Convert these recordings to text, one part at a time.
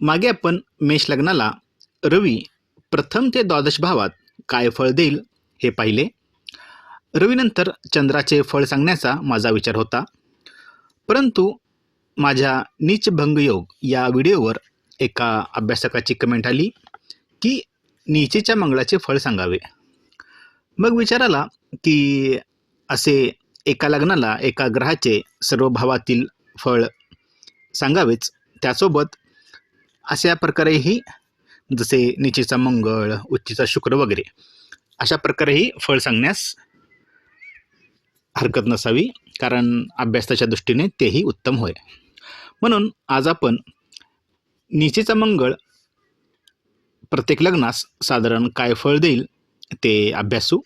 मागे आपण मेष लग्नाला रवी प्रथम ते द्वादश भावात काय फळ देईल हे पाहिले. रवीनंतर चंद्राचे फळ सांगण्याचा माझा विचार होता. परंतु माझ्या नीचभंग योग या व्हिडिओवर एका अभ्यासकाची कमेंट आली की नीचेच्या मंगळाचे फळ सांगावे. मग विचार आला की असे एका लग्नाला एका ग्रहाचे सर्व भावातील फळ सांगावेच. त्यासोबत अशा प्रकारेही जसे निचेचा मंगळ उच्चीचा शुक्र वगैरे अशा प्रकारेही फळ सांगण्यास हरकत नसावी कारण अभ्यासाच्या दृष्टीने तेही उत्तम होय. म्हणून आज आपण निचेचा मंगळ प्रत्येक लग्नास साधारण काय फळ देईल ते अभ्यासू.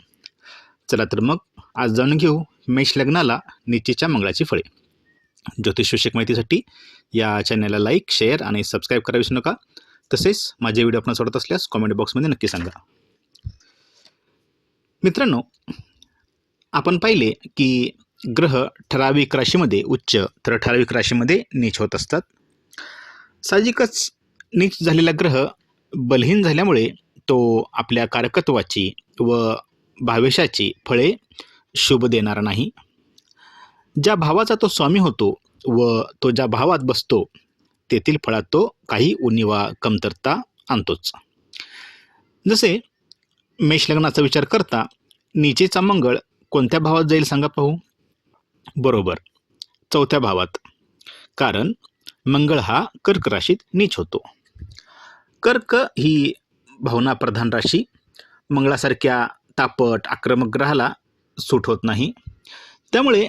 चला तर मग आज जाणून घेऊ मेष लग्नाला निचेच्या मंगळाची फळे. ज्योतिषविषयक माहितीसाठी या चॅनलला लाईक शेअर आणि सबस्क्राईब करा विसरू नका. तसेच माझे व्हिडिओ आपण सोडत असल्यास कॉमेंट बॉक्समध्ये नक्की सांगा. मित्रांनो आपण पाहिले की ग्रह ठराविक राशीमध्ये उच्च तर ठराविक राशीमध्ये नीच होत असतात. साहजिकच नीच झालेला ग्रह बलहीन झाल्यामुळे तो आपल्या कारकत्वाची व भावेशाची फळे शुभ देणार नाही. ज्या भावाचा तो स्वामी होतो व तो ज्या भावात बसतो तेथील फळात तो काही उणिवा कमतरता आणतोच. जसे मेष लग्नाचा विचार करता नीचेचा मंगळ कोणत्या भावात जाईल सांगा पाहू? बरोबर चौथ्या भावात. कारण मंगळ हा कर्क राशीत नीच होतो. कर्क ही भावना प्रधान राशी. मंगळासारख्या तापट आक्रमक ग्रहाला सूट होत नाही. त्यामुळे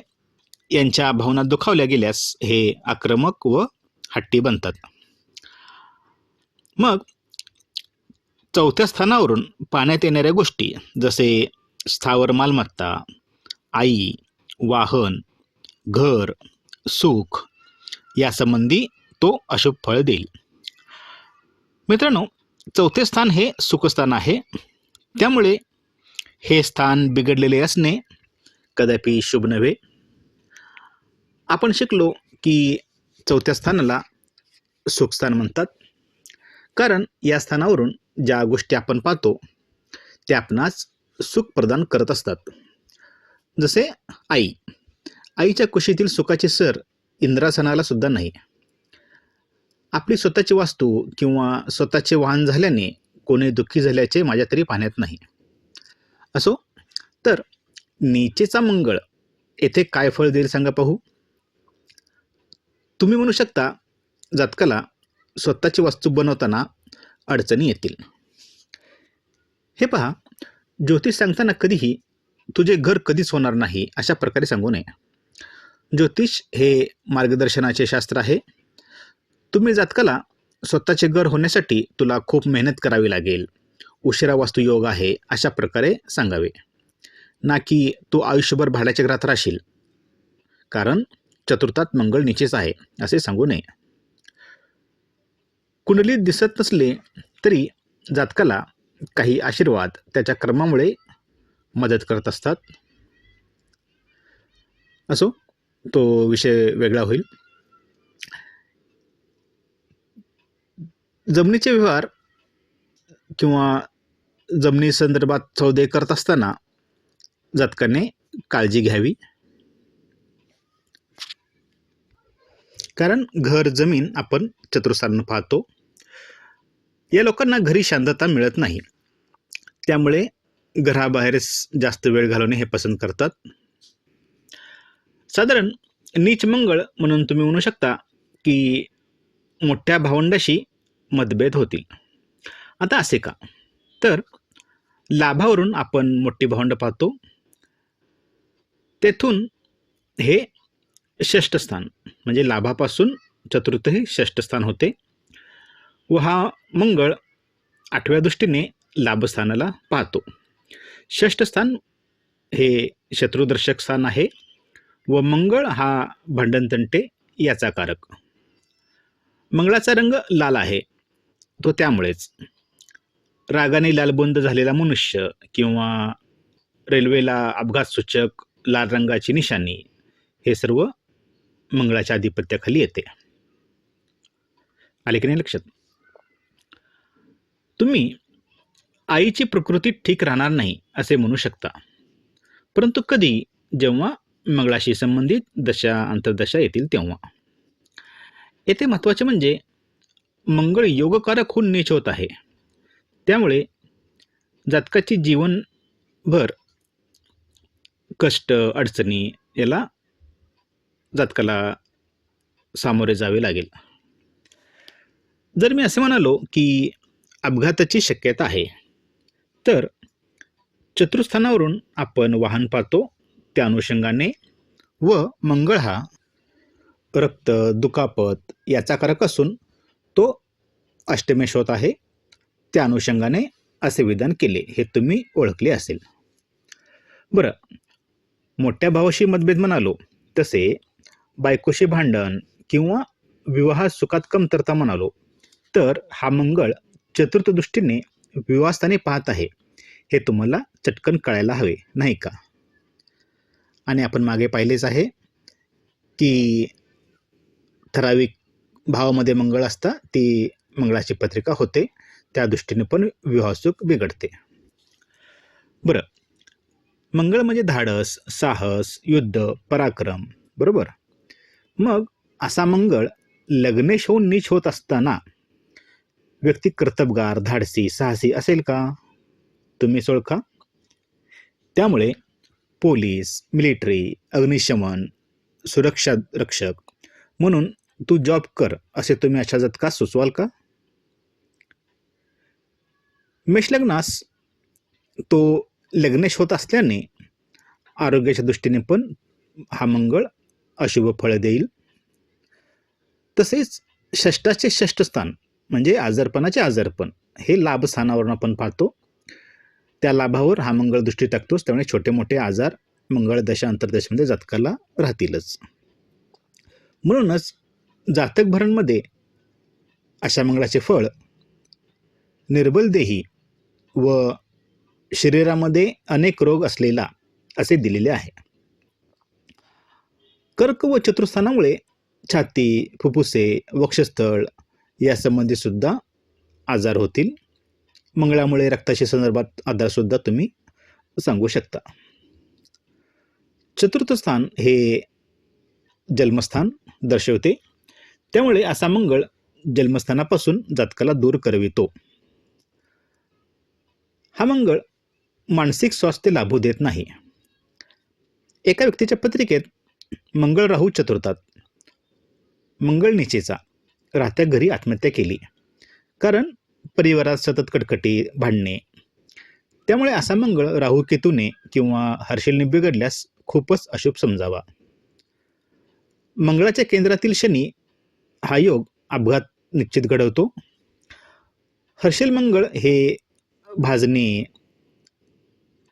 यांच्या भावना दुखावल्या गेल्यास हे आक्रमक व हट्टी बनतात. मग चौथ्या स्थानावरून पाण्यात येणाऱ्या गोष्टी जसे स्थावर मालमत्ता आई वाहन घर सुख यासंबंधी तो अशुभ फळ देईल. मित्रांनो चौथे स्थान हे सुखस्थान आहे. त्यामुळे हे स्थान बिघडलेले असणे कदापि शुभ नव्हे. आपण शिकलो की चौथ्या स्थानाला सुखस्थान म्हणतात. कारण या स्थानावरून ज्या गोष्टी आपण पाहतो त्या आपणास सुख प्रदान करत असतात. जसे आई. आईच्या कुशीतील सुखाची सर इंद्रासनाला सुद्धा नाही. आपली स्वतःची वास्तू किंवा स्वतःचे वाहन झाल्याने कोणी दुःखी झाल्याचे माझ्या तरी पाहण्यात नाही. असो तर नीचेचा मंगळ येथे काय फळ देईल सांगा पाहू? तुम्ही म्हणू शकता जातकाला स्वतःची वास्तू बनवताना अडचणी येतील. हे पहा ज्योतिष सांगताना कधीही तुझे घर कधीच होणार नाही अशा प्रकारे सांगू नये. ज्योतिष हे मार्गदर्शनाचे शास्त्र आहे. तुम्ही जातकाला स्वतःचे घर होण्यासाठी तुला खूप मेहनत करावी लागेल. उशिरा वास्तुयोग आहे अशा प्रकारे सांगावे. ना की तू आयुष्यभर भाड्याच्या घरात राहशील. कारण चतुर्थात मंगळ निचेच आहे असे सांगू नये. कुंडलीत दिसत नसले तरी जातकाला काही आशीर्वाद त्याच्या कर्मामुळे मदत करत असतात. असो तो विषय वेगळा होईल. जमिनीचे व्यवहार किंवा जमिनी संदर्भात सौदे करत असताना जातकाने काळजी घ्यावी. कारण घर जमीन आपण चतुर्थानं पाहतो. या लोकांना घरी शांतता मिळत नाही. त्यामुळे घराबाहेरच जास्त वेळ घालवणे हे पसंत करतात. साधारण नीच मंगळ म्हणून तुम्ही म्हणू शकता की मोठ्या भावंडाशी मतभेद होतील. आता असे का? तर लाभावरून आपण मोठी भावंड पाहतो. तेथून हे षष्ठ स्थान. म्हणजे लाभापासून चतुर्थ हे षष्ठस्थान होते. व हा मंगळ आठव्या दृष्टीने लाभस्थानाला पाहतो. षष्ठ स्थान हे शत्रुदर्शक स्थान आहे व मंगळ हा भांडणतंटे याचा कारक. मंगळाचा रंग लाल आहे. तो त्यामुळेच. रागाने लालबुंद झालेला मनुष्य किंवा रेल्वेला अपघात सूचक लाल रंगाची निशाणी हे सर्व मंगळाच्या आधिपत्याखाली येते. आले की नाही लक्षात? तुम्ही आईची प्रकृती ठीक राहणार नाही असे म्हणू शकता. परंतु कधी जेव्हा मंगळाशी संबंधित दशा अंतर्दशा येतील तेव्हा. येथे महत्त्वाचे म्हणजे मंगळ योगकारक होऊन नीच होत आहे. त्यामुळे जातकाची जीवनभर कष्ट अडचणी याला जातकाला सामोरे जावे लागेल. जर मी असे म्हणालो की अपघाताची शक्यता आहे तर चतुर्थानावरून आपण वाहन पाहतो त्या अनुषंगाने व मंगळ हा रक्त दुखापत याचा कारक असून तो अष्टमेश होत आहे. त्या अनुषंगाने असे विधान केले हे तुम्ही ओळखले असेल. बरं मोठ्या भावाशी मतभेद म्हणालो तसे बायकोशी भांडण किंवा विवाहात सुखात कमतरता म्हणालो तर हा मंगळ चतुर्थ दृष्टीने विवाहस्थानी पाहत आहे. हे तुम्हाला चटकन कळायला हवे नाही का? आणि आपण मागे पाहिलेच आहे की ठराविक भावामध्ये मंगळ असता ती मंगळाची पत्रिका होते. त्या दृष्टीने पण विवाहसुख बिघडते. बरं. मंगळ म्हणजे धाडस साहस युद्ध पराक्रम बरोबर? मग असा मंगळ लग्नेश होऊन नीच होत असताना व्यक्ती कर्तबगार धाडसी साहसी असेल का? तुम्ही सोळखा? त्यामुळे पोलीस मिलिटरी अग्निशमन सुरक्षा रक्षक म्हणून तू जॉब कर असे तुम्ही अशा जतका सुचवाल का? मेषलग्नास तो लग्नेश होत असल्याने आरोग्याच्या दृष्टीने पण हा मंगळ अशुभ फळ देईल. तसेच षष्टाचे षष्ठ स्थान म्हणजे आजारपणाचे आजारपण हे लाभस्थानावरून आपण पाहतो. त्या लाभावर हा मंगळ दृष्टी टाकतोच त्यामुळे छोटे मोठे आजार मंगळ दशा अंतर्दशामध्ये जातकाला राहतीलच. म्हणूनच जातक भरणमध्ये अशा मंगळाचे फळ निर्बल देही व शरीरामध्ये अनेक रोग असलेला असे दिलेले आहे. कर्क व चतुर्थानामुळे छाती फुफ्फुसे वक्षस्थळ यासंबंधी सुद्धा आजार होतील. मंगळामुळे रक्ताशी संदर्भात आधारसुद्धा तुम्ही सांगू शकता. चतुर्थ स्थान हे जन्मस्थान दर्शवते. त्यामुळे असा मंगळ जन्मस्थानापासून जातकाला दूर करवितो. हा मंगळ मानसिक स्वास्थ्य लाभू देत नाही. एका व्यक्तीच्या पत्रिकेत मंगळ राहू चतुर्थात. मंगळ निचेचा. राहत्या घरी आत्महत्या केली. कारण परिवारात सतत कटकटी भांडणे. त्यामुळे असा मंगळ राहू केतूने किंवा हर्षेलने बिघडल्यास खूपच अशुभ समजावा. मंगळाच्या केंद्रातील शनी हा योग अपघात निश्चित घडवतो. हर्षल मंगळ हे भाजणे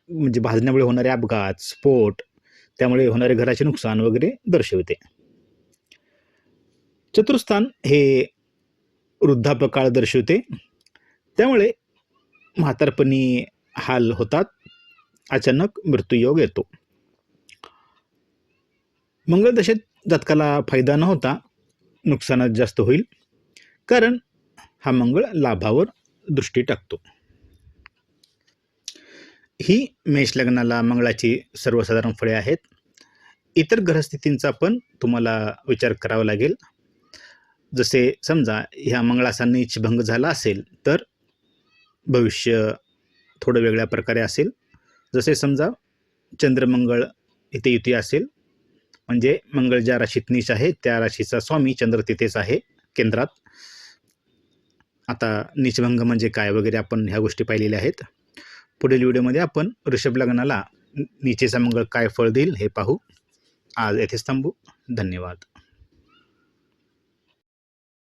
म्हणजे भाजण्यामुळे होणारे अपघात स्फोट त्यामुळे होणारे घराचे नुकसान वगैरे दर्शवते. चतुर्थान हे वृद्धापकाळ दर्शवते. त्यामुळे म्हातारपणी हाल होतात. अचानक मृत्यूयोग येतो. मंगळदशेत जातकाला फायदा न होता नुकसानात जास्त होईल. कारण हा मंगळ लाभावर दृष्टी टाकतो. ही मेष लग्नाला मंगळाची सर्वसाधारण फळे आहेत. इतर ग्रहस्थितींचा पण तुम्हाला विचार करावा लागेल. जसे समजा ह्या मंगळाचा नीच भंग झाला असेल तर भविष्य थोडं वेगळ्या प्रकारे असेल. जसे समजा चंद्रमंगळ इथे युती असेल म्हणजे मंगळ ज्या राशीत नीच आहे त्या राशीचा स्वामी चंद्र तिथेच आहे केंद्रात. आता नीचभंग म्हणजे काय वगैरे आपण ह्या गोष्टी पाहिलेल्या आहेत. पुढील व्हिडिओमध्ये आपण ऋषभ लग्नाला नीचेचा मंगळ काय फळ देईल हे पाहू. आज येथेच थांबू. धन्यवाद.